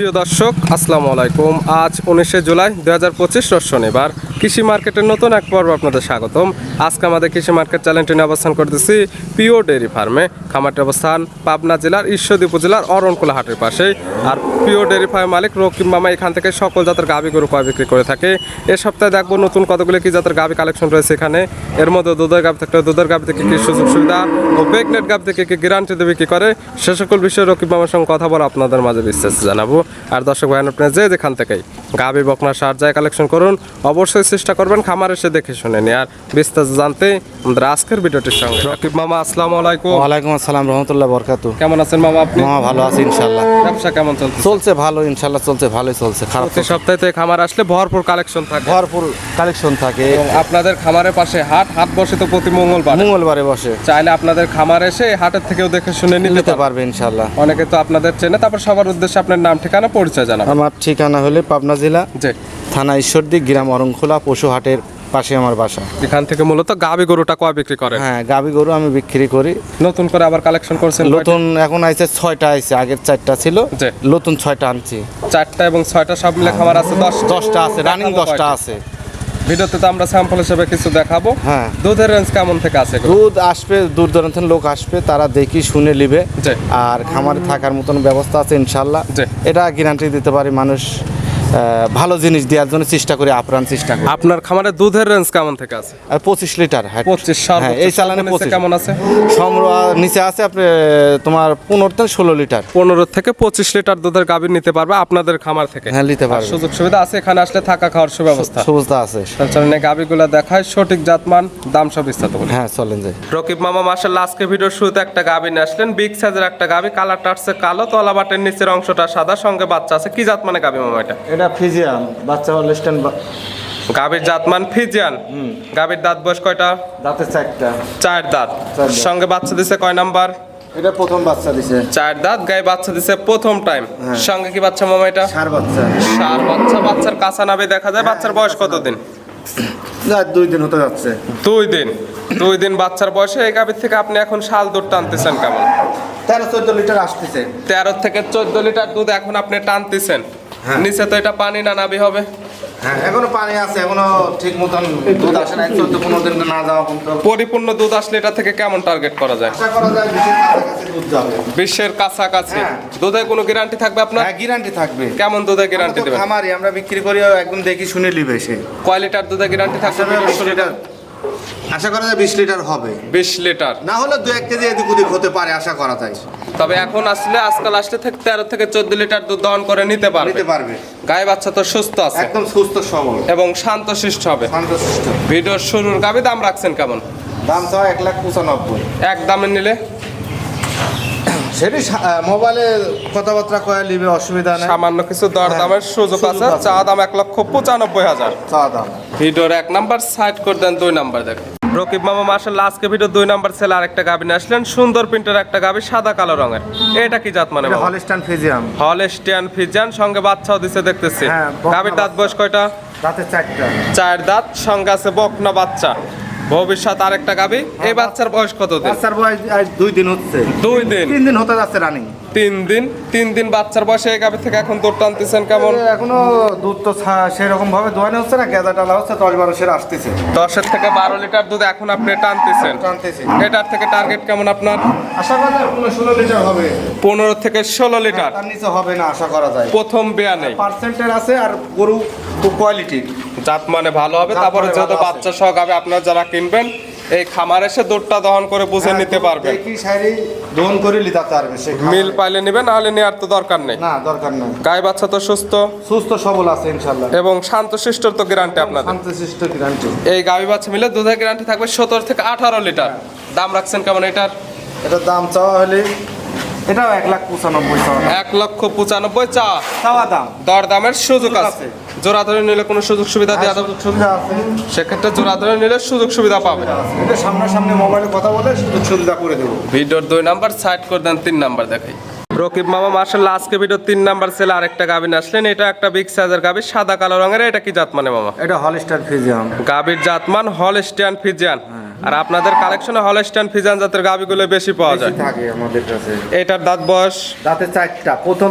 প্রিয় দর্শক আসসালামু আলাইকুম। আজ উনিশে জুলাই দু হাজার পঁচিশ শনিবার। কৃষি মার্কেটের নতুন এক পর্ব আপনাদের স্বাগতম। আজকে আমাদের কৃষি মার্কেট চ্যানেলটি নিয়ে অবস্থান করতেছি পিওর ডেয়ারি ফার্মে। খামারটি অবস্থান পাবনা জেলার ঈশ্বরদী উপজেলার অরণকুলা হাটের পাশে আর পিওর ডেয়ারি ফার্ম মালিক রকিম মামা এখান থেকে সকল জাতের গাভি গরু কয় বিক্রি করে থাকে। এ সপ্তাহে দেখব নতুন কতগুলো কি জাতের গাভি কালেকশন রয়েছে এখানে। এর মধ্যে দুধের গাভি থাকলে দুধের গাভি থেকে কি সুযোগ সুবিধা ও প্রেগনেন্ট গাভি থেকে কি গ্যারান্টি দেবে, কি করে? সে সকল বিষয়ে রকিব মামার সঙ্গে কথা বলে আপনাদের মাঝে বিস্তারিত জানাব। আর দর্শক ভাই আপনার যে যেখান থেকেই গাভি বকনা, সার যায় কালেকশন করুন, অবশ্যই চেষ্টা করবেন খামার এসে দেখে শুনে নিয়ে। আর বিস্তারিত জানতে আমাদের আজকের ভিডিওটির সঙ্গে। রকিব মামা আসসালামু আলাইকুম। ওয়ালাইকুম আসসালাম রহমতুল্লাহ বরকাতু। কেমন আছেন মামা আপনি? মামা ভালো আছি ইনশাল্লাহ ব্যবসা কেমন চলছে চলছে ভালো ইনশাল্লাহ চলছে ভালোই চলছে খারাপ প্রতি সপ্তাহে তো খামার আসলে ভরপুর কালেকশন থাকে। ভরপুর কালেকশন থাকে। এবং আপনাদের খামারের পাশে হাট হাট বসে তো প্রতি মঙ্গলবার। মঙ্গলবারে বসে। চাইলে আপনাদের খামার এসে হাটের থেকেও দেখে শুনে নিতে পারবে ইনশাল্লাহ অনেকে তো আপনাদের চেনে। তারপর সবার উদ্দেশ্যে আপনার নাম ঠিকানা পরিচয় জানাবেন। আমার ঠিকানা হলে পাবনা জেলা যে থানা ঈশ্বরদী গ্রাম অরংখোলা পশু হাটের পাশে আমার বাসা। এখান থেকে মূলত গাবি গরুটা কয় বিক্রি করে? হ্যাঁ গাবি গরু আমি বিক্রি করি। নতুন করে আবার কালেকশন করছেন নতুন এখন আইছে ছয়টা আইছে আগের চারটা ছিল। নতুন ছয়টা আনছি। চারটা এবং ছয়টা সব মিলে খাবার আছে দশ দশটা আছে রানিং দশটা? আছে। ভিডিওতে তো আমরা স্যাম্পল হিসেবে কিছু দেখাবো। হ্যাঁ। দুধের রেঞ্জ কেমন থেকে আছে দুধ আসবে দূর দূরান্তের লোক আসবে তারা দেখি শুনে নিবে। আর খামারে থাকার মতন ব্যবস্থা আছে ইনশাল্লাহ। এটা গ্যারান্টি দিতে পারি মানুষ ভালো জিনিস দেওয়ার জন্য চেষ্টা করি আপ্রাণ চেষ্টা করি। আপনার খামারে দুধের রেঞ্জ কেমন থেকে আছে? আর পঁচিশ লিটার হ্যাঁ পঁচিশ হ্যাঁ এই চালানে কেমন আছে? সমর নিচে আছে আপনি তোমার পনেরো থেকে ষোলো লিটার। পনেরো থেকে পঁচিশ লিটার দুধের গাভী নিতে পারবে আপনাদের খামার থেকে। হ্যাঁ নিতে পারবে। সুযোগ সুবিধা আছে এখানে আসলে থাকা খাওয়ার সুব্যবস্থা? সুবিধা আছে। তাছাড়া গাভিগুলো দেখায় সঠিক জাতমান দাম সব বিস্তারিত বলি হ্যাঁ চলেন যাই। রকিব মামা মাসাল্লাহ আজকে ভিডিওর শুরুতে একটা গাভী নিয়ে আসলেন বিগ সাইজের একটা গাভী কালারটা আসছে কালো তলা বাটের নিচের অংশটা সাদা সঙ্গে বাচ্চা আছে। কি জাত মানে গাভী মামা এটা? এটা ফিজিয়াম বাচ্চা হলস্টেন গাভির জাতমান ফিজিয়ান? গাভির দাঁত বয়স কয়টা? দাঁতে চারটা। চার দাঁত। সঙ্গে বাচ্চা দিছে কয় নাম্বার? এটা প্রথম বাচ্চা দিছে। চার দাঁত গায়ে বাচ্চা দিছে প্রথম টাইম। সঙ্গে কি বাচ্চা মামা এটা? সার বাচ্চা। সার বাচ্চা বাচ্চার কাঁচা নাবে দেখা যায়। বাচ্চার বয়স কতদিন? যা দুই দিন হতে যাচ্ছে। দুই দিন। দুই দিন বাচ্চার বয়সে এই গাভির থেকে আপনি এখন শাল দুধ টানতেছেন কেমন? তেরো চোদ্দ লিটার আসতেছে। তেরো থেকে চোদ্দ লিটার দুধ এখন আপনি টানতেছেন। নিচে তো এটা পানি না নাবি হবে। হ্যাঁ এখনও পানি আছে এখনও ঠিক মতন দুধ আসে না চোদ্দ পনেরো দিন না যাওয়া পর্যন্ত। পরিপূর্ণ দুধ আসলে এটা থেকে কেমন টার্গেট করা যায়? আশা করা যায় বেশি কাছাকাছি দুধ যাবে। বিশ্বের কাছাকাছি। হ্যাঁ। দুধের কোনো গ্যারান্টি থাকবে আপনার? হ্যাঁ গ্যারান্টি থাকবে। কেমন দুধের গ্যারান্টি দেবেন? খামারি আমরা বিক্রি করি একদম দেখি শুনে নিবে সে। কয় লিটার দুধের গ্যারান্টি থাকবে? বিশ লিটার আশা করা যায় বিশ লিটার হবে। বিশ লিটার। না হলে দু এক কেজি এদিক ওদিক হতে পারে আশা করা যায়। তবে এখন আসলে আজকাল আসলে থেকে তেরো থেকে চোদ্দ লিটার দুধ দহন করে নিতে পারবে। নিতে পারবে। গায়ে বাচ্চা তো সুস্থ আছে। একদম সুস্থ সবল। এবং শান্ত শিষ্ট হবে। শান্তশিষ্ট ভিডিওর শুরুর গাবে দাম রাখছেন কেমন? দাম চাও এক লাখ পঁচানব্বই। এক দামে নিলে সেটি মোবাইলে কথাবার্তা কয়ে নিবে অসুবিধা নেই। সামান্য কিছু দর দামের সুযোগ আছে। চা দাম এক লক্ষ পঁচানব্বই হাজার। চা দাম। ভিডিওর এক নাম্বার সাইড করে দেন দুই নাম্বার দেখেন। রকিব মামা মার্শাল আজকে ভিডিও দুই নাম্বার ছেলে আরেকটা গাবি নিয়ে আসলেন। সুন্দর প্রিন্টের একটা গাবি সাদা কালো রঙের। এটা কি জাত মানে? হলিস্টান ফিজিয়াম হলস্টিয়ান ফিজান সঙ্গে বাচ্চাও দিছে দেখতেছি। হ্যাঁ, গাবির দাঁত বয়স কয়টা? রাতে চারটা। চার দাঁত সঙ্গে আছে বকনা বাচ্চা। ভবিষ্যৎ আরেকটা গাবি। এই বাচ্চার বয়স কত দিন বাচ্চার বয়স আজ দুই দিন হচ্ছে। দুই দিন? তিন দিন হতে যাচ্ছে রানিং তিন দিন? তিন দিন বাচ্চার বয়সে এই গাবি থেকে এখন দৌড় টানতেছেন কেমন? এখনও দুধ তো সেরকম ভাবে দোয়ানো হচ্ছে না গেদা টালা হচ্ছে দশ বারো সের আসতেছে। দশের থেকে বারো লিটার দুধ এখন আপনি টানতেছেন। টানতেছি। এটার থেকে টার্গেট কেমন আপনার? আশা করা যায় কোনো ষোলো লিটার হবে। পনেরো থেকে ষোলো লিটার। তার নিচে হবে না আশা করা যায়। প্রথম বেয়া নেই পার্সেন্টের আছে আর গরু কোয়ালিটির জাত মানে ভালো হবে তারপরে যেহেতু বাচ্চা সহ হবে আপনারা যারা কিনবেন এই খামার এসে দুধটা দহন করে বুঝে নিতে পারবেন। কি শাড়ি দহন করে পারবে সে মিল পাইলে নেবেন নাহলে নেওয়ার তো দরকার নেই। না দরকার নাই। গায়ে বাচ্চা তো সুস্থ। সুস্থ সবল আছে ইনশাল্লাহ এবং শান্তশিষ্টর তো গ্যারান্টি আপনাদের। শান্তশিষ্ট গ্যারান্টি এই গাভী বাচ্চা মিলে দুধের গ্যারান্টি থাকবে সতেরো থেকে আঠারো লিটার। দাম রাখছেন কেমন এটার? এটার দাম চাওয়া হলে এটাও এক লাখ পঁচানব্বই এক লক্ষ পঁচানব্বই চা। চাওয়া দাম। দর দামের সুযোগ আছে। জোড়া ধরে নিলে কোনো সুযোগ সুবিধা দেওয়া যাবে? সুবিধা আছে। সেক্ষেত্রে জোড়া ধরে নিলে সুযোগ সুবিধা পাবে। এটা সামনাসামনি মোবাইলে কথা বলে সুযোগ সুবিধা করে দেবো। ভিডিওর দুই নাম্বার সাইড করে দেন তিন নাম্বার দেখাই। রকিব মামা মার্শাল্লাহ আজকে ভিডিও তিন নাম্বার ছেলে আরেকটা গাবিন আসলেন। এটা একটা বিগ সাইজের গাবি সাদা কালো রঙের। এটা কি জাত মানে মামা? এটা হলিস্টার ফিজিয়াম গাবির জাতমান হল স্টিয়ান ফিজিয়ান আর আপনাদের কালেকশনে হলস্টাইন ফিজান জাতের গাবিগুলো বেশি পাওয়া যায়। থাকে আমাদের কাছে। এটার দাঁত বয়স? দাঁতে চারটা। প্রথম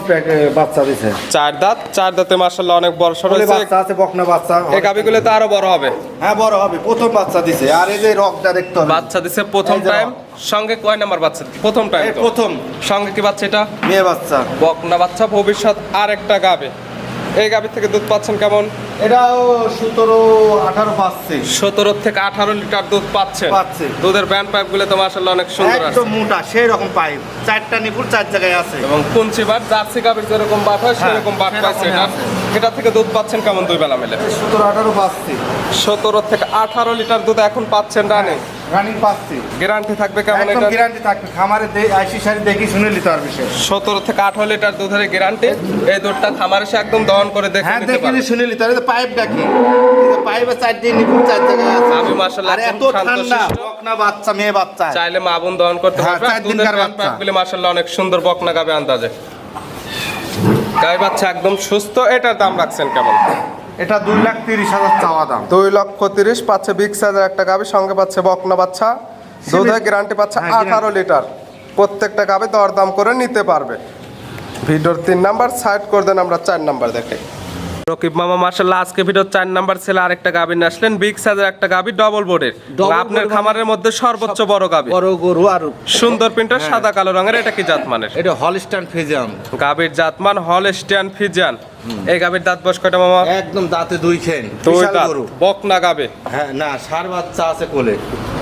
বাচ্চা দিছে। চার দাঁত? চার দাঁতে মার্শাল্লাহ অনেক বড় হয়েছে। বাচ্চা আছে বকনা বাচ্চা এই গাবিগুলো তো আরও বড় হবে। হ্যাঁ বড় হবে। প্রথম বাচ্চা দিছে। আর এই যে রকটা দেখতে হবে। বাচ্চা দিছে প্রথম টাইম সঙ্গে কয় নাম্বার বাচ্চা? প্রথম টাইম এই প্রথম। সঙ্গে কি বাচ্চা এটা? মেয়ে বাচ্চা। বকনা বাচ্চা ভবিষ্যৎ আর একটা গাবে এই গাভি থেকে দুধ পাচ্ছেন কেমন? এটাও সতেরো আঠারো পাচ্ছে। সতেরো থেকে আঠারো লিটার দুধ পাচ্ছে। পাচ্ছে। দুধের ব্যান্ড পাইপগুলো তো মাসাল্লাহ অনেক সুন্দর আছে। একদম মোটা সেই রকম পাইপ চারটা নিপুর চার জায়গায় আছে। এবং কুঞ্চি বাট জার্সি গাভির যেরকম বাট হয় হ্যাঁ, সেরকম বাট পাচ্ছে এটা। এটা থেকে দুধ পাচ্ছেন কেমন দুই বেলা মিলে? সতেরো আঠারো পাচ্ছে। সতেরো থেকে আঠারো লিটার দুধ এখন পাচ্ছেন রানে। রানিং পাচ্ছে। গ্যারান্টি থাকবে কেমন এটা? গ্যারান্টি থাকবে। খামারে আইসি সারি দেখি শুনে নিতে পারবে সে। সতেরো থেকে আঠারো লিটার দুধের গ্যারান্টি এই দুধটা খামার এসে একদম দহন করে দেখে হ্যাঁ দেখে শুনে নিতে পারবে পাইপ ডাকি পাইপে চার দিন নিপুর চার জায়গায় আমি মাশাআল্লাহ আর এত ঠান্ডা। বকনা বাচ্চা মেয়ে বাচ্চা। চাইলে মা বোন দহন করতে হ্যাঁ, পারবে। চার দিনকার বাচ্চা। মাশাআল্লাহ অনেক সুন্দর বকনা গাবে আন্দাজে। গাই বাচ্চা একদম সুস্থ। এটার দাম রাখছেন কেমন? এটা দুই লাখ তিরিশ হাজার চাওয়া দাম। দুই লক্ষ তিরিশ পাচ্ছে বিগ সাইজের একটা গাবি সঙ্গে পাচ্ছে বকনা বাচ্চা দুধের গ্যারান্টি পাচ্ছে হ্যাঁ, আঠারো লিটার। প্রত্যেকটা গাবে দরদাম করে নিতে পারবে। ভিডিওর তিন নাম্বার সাইড করে দেন আমরা চার নাম্বার দেখে। রকিব মামা মার্শাল্লাহ আজকে ভিডিও চার নাম্বার ছেলে আরেকটা গাবি নিয়ে আসলেন। বিগ সাইজের একটা গাবি ডবল বোর্ডের আপনার board খামারের মধ্যে সর্বোচ্চ বড় গাবি। বড় গরু আর সুন্দর প্রিন্টার সাদা কালো রঙের এটা কি জাতমানের? এটা হলস্টান ফিজিয়াম গাবির জাতমান হল স্টিয়ান ফিজিয়ান এই গাবের দাঁত বয়স কয়টা মামা? একদম দাঁতে দুই খেন তো বকনা গাবে হ্যাঁ না সার বাচ্চা আছে কোলে।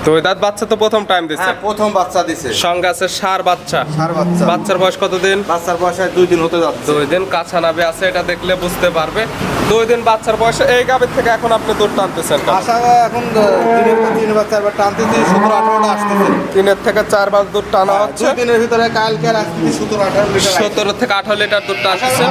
দুই দাঁত বাচ্চা তো প্রথম টাইম দিচ্ছে হ্যাঁ প্রথম বাচ্চা দিছে। সঙ্গে আছে সার বাচ্চা। সার বাচ্চা। বাচ্চার বয়স কতদিন? বাচ্চার বয়স দুই দিন হতে যাচ্ছে। দুই দিন কাঁচা নাবে আছে এটা দেখলে বুঝতে পারবে। দুই দিন বাচ্চার বয়সে এই গাবির থেকে এখন আপনি দুধ টানতেছেন আশা এখন দিনের পর তিনবার চারবার টানতেছি সতেরো আঠারোটা আসতেছে। তিনের থেকে চারবার দুধ টানা হচ্ছে। দুই দিনের ভিতরে কালকে আসতেছি সতেরো আঠারো লিটার সতেরো থেকে আঠারো লিটার দুধ টানতেছে।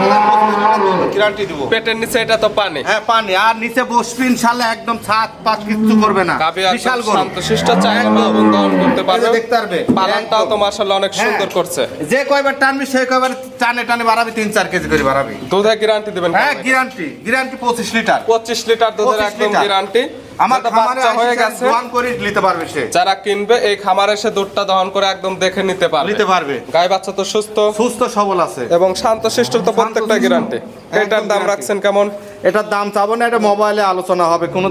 গ্যারান্টি দিব। পেটের নিচে এটা তো পানি। হ্যাঁ পানি। আর নিচে বসবি ইনশাল্লাহ একদম ছাদ পাত কিচ্ছু করবে না। বিশাল একদম শিষ্ট চাইলে মা বোন করতে পারবে। দেখতে পারবে। পালনটাও তো মাশাআল্লাহ অনেক হ্যাঁ। সুন্দর করছে। যে কয়বার টানবি সেই কয়বার টানে টানে বাড়াবি তিন চার কেজি করে বাড়াবি। দুধে গ্যারান্টি দিবেন হ্যাঁ গ্যারান্টি গ্যারান্টি পঁচিশ লিটার। পঁচিশ লিটার দুধের 25 একদম। গ্যারান্টি আমার খামারে বাচ্চা হয়ে গেছে। গেছে করে নিতে পারবে সে। যারা কিনবে এই খামারে এসে দুধটা দহন করে একদম দেখে নিতে পারবে। নিতে পারবে। গাই বাচ্চা তো সুস্থ। সুস্থ সবল আছে। এবং শান্ত শিষ্ট তো প্রত্যেকটা গ্যারান্টি এটার দাম রাখছেন কেমন? এটার দাম চাবো না এটা মোবাইলে আলোচনা হবে। কোনো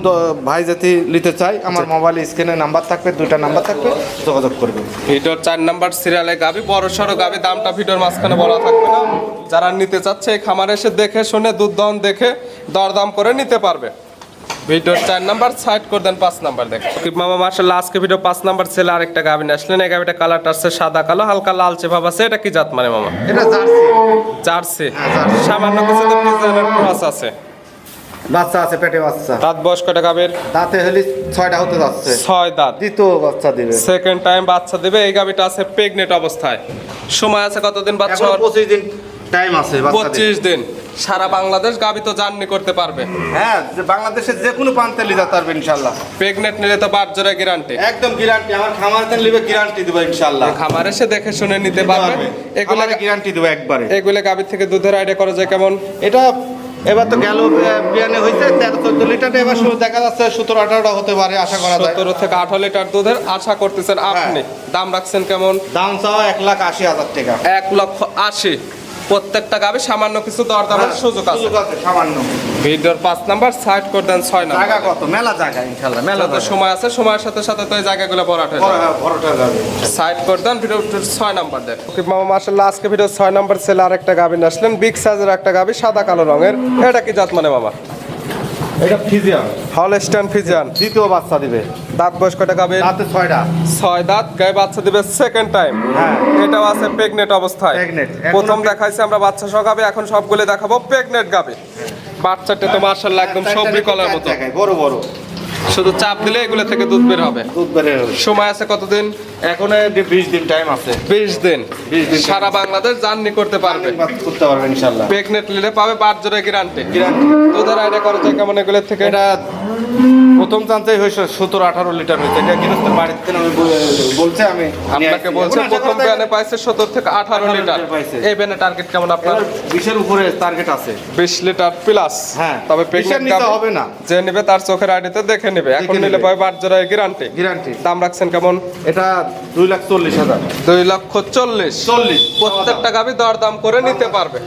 ভাই যদি নিতে চাই আমার মোবাইলে স্ক্রিনে নাম্বার থাকবে দুইটা নাম্বার থাকবে যোগাযোগ করবে। ভিডিওর চার নাম্বার সিরিয়ালে গাবি বড় সড়ো গাবি দামটা ভিডিওর মাঝখানে বলা থাকবে না। যারা নিতে চাচ্ছে এই খামারে এসে দেখে শুনে দুধ দহন দেখে দরদাম করে নিতে পারবে। ভিডিওর চার নাম্বার সাইড করে দেন পাঁচ নাম্বার দেখে রকিব মামা মার্শাল্লাহ আজকে ভিডিও পাঁচ নাম্বার ছেলে আরেকটা গাবি নিয়ে আসলেন। এই গাবিটা কালারটা আসছে সাদা কালো হালকা লালচে ভাব আছে। এটা কি জাত মানে মামা? এটা জার্সি। জার্সি। হ্যাঁ, সামান্য কিছু তো পিজনের ক্রস আছে। বাচ্চা আছে পেটে বাচ্চা। দাঁত বয়স কয়টা গাবের? দাঁতে হলে ছয়টা হতে যাচ্ছে। ছয় দাঁত। দ্বিতীয় বাচ্চা দিবে। সেকেন্ড টাইম বাচ্চা দেবে। এই গাবিটা আছে প্রেগনেন্ট অবস্থায়। সময় আছে কতদিন বাচ্চা পঁচিশ দিন টাইম আছে পঁচিশ দিন। সারা বাংলাদেশ গাবি তো জার্নি করতে পারবে। হ্যাঁ যে বাংলাদেশের যে কোনো প্রান্তে লিতে পারবে ইনশাল্লাহ প্রেগনেন্ট নিলে তো বাদ জোরে গ্যারান্টি একদম গ্যারান্টি আমার খামারতে নিবে গ্যারান্টি দিব ইনশাল্লাহ খামার এসে দেখে শুনে নিতে পারবে। এগুলো গ্যারান্টি দেবো একবারে। এগুলো গাবির থেকে দুধের আইডিয়া করা যায় কেমন? এটা এবার তো গেল বিয়ানে হয়েছে তেরো চোদ্দ লিটারটা এবার শুরু দেখা যাচ্ছে সতেরো আঠারোটা হতে পারে আশা করা যায়। সতেরো থেকে আঠারো লিটার দুধের আশা করতেছেন আপনি। দাম রাখছেন কেমন? দাম চাওয়া এক লাখ আশি হাজার টাকা। এক লক্ষ আশি। প্রত্যেকটা গাবি সামান্য কিছু দরদামের সুযোগ আছে। সুযোগ আছে সামান্য। ভিডিওর পাঁচ নাম্বার সাইড করে দেন ছয় নাম্বার। জায়গা কত? মেলা জায়গা ইনশাল্লাহ মেলা যত সময় আছে সময়ের সাথে সাথে তো এই জায়গাগুলো ভরাট হয়ে যাবে। ভরটা যাবে। সাইড করে দেন ভিডিও ছয় নাম্বার দেন। মামা মার্শাল্লাহ আজকে ভিডিও ছয় নাম্বার ছেলে আরেকটা গাবি নিয়ে আসলেন বিগ সাইজের একটা গাবি সাদা কালো রঙের। এটা কি জাত মানে মামা? এটা ফিজিয়াম হলস্টাইন ফিজিয়ান। দ্বিতীয় বাচ্চা দিবে। দাঁত বয়স কয়টা গাবি রাতে ছয়টা। ছয় দাঁত গায়ে বাচ্চা দিবে সেকেন্ড টাইম হ্যাঁ। এটাও আছে প্রেগনেন্ট অবস্থায়। প্রথম দেখাইছি আমরা বাচ্চা সহ গাবি এখন সবগুলো দেখাবো প্রেগনেন্ট গাবে বাচ্চাটা তো মার্শাল্লাহ একদম সবরি কলার মতো। বড় বড়। শুধু চাপ দিলে এগুলো থেকে দুধ বের হবে। দুধ বেড়ে সময় আছে কতদিন? এখন বিশ দিন টাইম আছে। বিশ দিন। 20 দিন। সারা বাংলাদেশ জার্নি করতে পারবে। করতে পারবে ইনশাল্লাহ প্রেগনেন্ট নিলে পাবে বাদ জোরে গ্যারান্টি গ্যারান্টি দুধের আইডিয়া করা যায় কেমন এগুলোর থেকে? এটা প্রথম চান্সেই হয়েছে সতেরো আঠারো লিটার হয়েছে। এটা গৃহস্থের বাড়ির থেকে আমি বল- বলছে আমি আপনাকে। বলছে প্রথম ব্যানে পাইছে সত্তর থেকে আঠারো লিটার। এই ব্যানে টার্গেট কেমন আপনার? বিশের উপরে টার্গেট আছে। বিশ লিটার প্লাস হ্যাঁ, তবে প্রেগনেন্ট নিতে হবে না। যে নেবে তার চোখের আইডিতে দেখে নেবে। এখন নিলে। পাবে বাট জোড়ায় গ্যারান্টি গ্যারান্টি দাম রাখছেন কেমন? এটা দুই লাখ চল্লিশ হাজার। দুই লক্ষ চল্লিশ। চল্লিশ। প্রত্যেকটা গাবি দর দাম করে নিতে পারবে।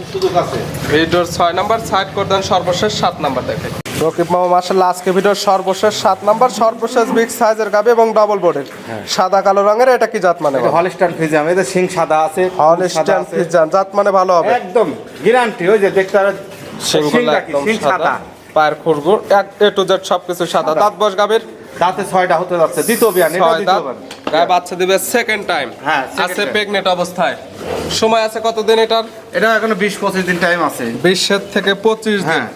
ভিডিওর ছয় নাম্বার সাইড করে দেন সর্বশেষ সাত নাম্বার দেখে। রকিব মামা মার্শাল্লাহ আজকে ভিডিওর সর্বশেষ সাত নাম্বার সর্বশেষ বিগ সাইজের গাবি এবং ডাবল বোর্ডের সাদা কালো রঙের এটা কি জাত মানে এটা হলিস্টান ফিজাম এদের সিং সাদা আছে হলস্টাইন ফিজান জাত মানে ভালো হবে। একদম গ্যারান্টি ওই যে দেখতে সিং সাদা। পায়ের খুরগুর এক এ টু জেড সবকিছু সাদা। দাঁত বস গাবির? দাঁতে ছয়টা হতে যাচ্ছে দ্বিতীয় বিয়ান এটা দ্বিতীয় বিয়ান। গায়ে বাচ্চা দিবে সেকেন্ড টাইম হ্যাঁ, আছে time। প্রেগনেন্ট অবস্থায়। সময় আছে কতদিন এটার? এটা এখনও বিশ পঁচিশ দিন টাইম আছে। বিশের থেকে পঁচিশ দিন। হ্যাঁ।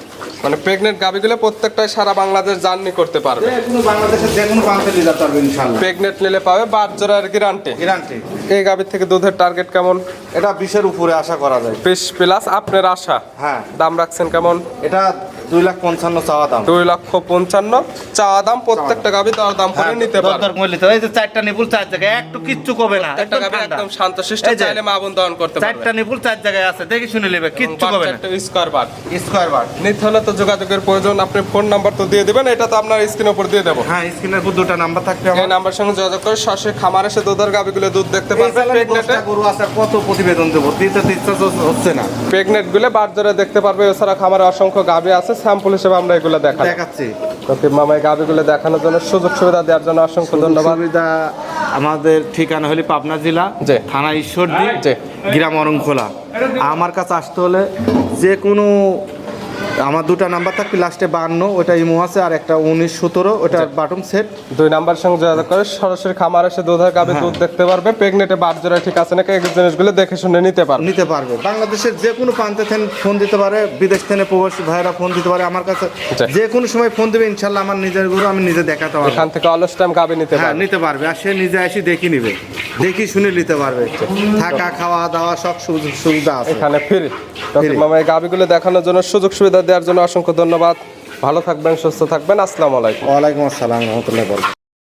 মানে প্রেগনেন্ট গাবিগুলো প্রত্যেকটাই সারা বাংলাদেশ জার্নি করতে পারবে। বাংলাদেশের যে কোনো প্রান্তে নিয়ে যেতে পারবে ইনশাআল্লাহ। প্রেগনেন্ট নিলে পাবে বাট জোড়ার গ্যারান্টি গ্যারান্টি এই গাবির থেকে দুধের টার্গেট কেমন? এটা বিশের উপরে আশা করা যায়। বিশ প্লাস আপনার আশা। হ্যাঁ। দাম রাখছেন কেমন? এটা দুই লাখ পঞ্চান্ন চাওয়া দাম। দুই লক্ষ পঞ্চান্ন চাওয়া দাম প্রত্যেকটা গাবি দর দাম করে নিতে পারবে। দরকার মূল্য তো এই যে চারটা নিপুল চার জায়গায় একটু কিচ্ছু কবে না একটা একদম একদম শান্তশিষ্ট এই চাইলে মা বোন দহন করতে চারটা নিপুল চার জায়গায় আছে দেখে শুনে নেবে কিচ্ছু কবে না। স্কোয়ার বার স্কোয়ার বার নিতে হলে তো যোগাযোগের প্রয়োজন আপনি ফোন নাম্বার তো দিয়ে দিবেন এটা তো আপনার স্ক্রিনের উপর দিয়ে দেবো। হ্যাঁ স্ক্রিনের উপর দুটো নাম্বার থাকবে এই নাম্বার সঙ্গে যোগাযোগ করে সরাসরি খামার এসে দুধের গাবিগুলো দুধ দেখতে এই পারবে চ্যানেলে প্রেগনেন্টে দশটা গরু আছে কত প্রতিবেদন দেবো দিতে তো ইচ্ছা হচ্ছে না। প্রেগনেন্টগুলো বার জোরে দেখতে পারবে এছাড়া খামারে অসংখ্য গাবি আছে স্যাম্পল হিসেবে আমরা এগুলো দেখা দেখাচ্ছি ওকে মামাই গাবিগুলো দেখানোর জন্য সুযোগ সুবিধা দেওয়ার জন্য অসংখ্য ধন্যবাদ সুবিধা আমাদের ঠিকানা হলি পাবনা জেলা। থানা ঈশ্বরদী। গ্রাম অরংখোলা আমার কাছে আসতে হলে যে কোনো আমার দুটো নাম্বার থাকবে লাস্টে বান্ন ওটা ইমো আছে আর একটা উনিশ সতেরো ওটা বাটন সেট। দুই নাম্বার সঙ্গে যোগাযোগ করে সরাসরি খামার এসে দুধের গাবি দুধ দেখতে পারবে প্রেগনেন্টে বার জোরে ঠিক আছে নাকি এই জিনিসগুলো দেখে শুনে নিতে পারবে। নিতে পারবে। বাংলাদেশের যে কোনো প্রান্তে থেকে ফোন দিতে পারে বিদেশ থেকে প্রবাসী ভাইরা ফোন দিতে পারে আমার কাছে জি। যে কোনো সময় ফোন দেবে ইনশাল্লাহ আমার নিজের গরু আমি নিজে দেখাতে পারব। এখান থেকে অলস টাইম গাবি নিতে হ্যাঁ পারবে। নিতে পারবে আর সে নিজে এসে দেখি নিবে। দেখি শুনে নিতে পারবে। থাকা খাওয়া দাওয়া সব সুযোগ সুবিধা আছে। এখানে ফ্রি। মামা এই গাবিগুলো দেখানোর জন্য সুযোগ সুবিধা দেওয়ার জন্য অসংখ্য ধন্যবাদ। ভালো থাকবেন সুস্থ থাকবেন। আসসালামু আলাইকুম। ওয়ালাইকুম আসসালাম রহমতুল্লাহ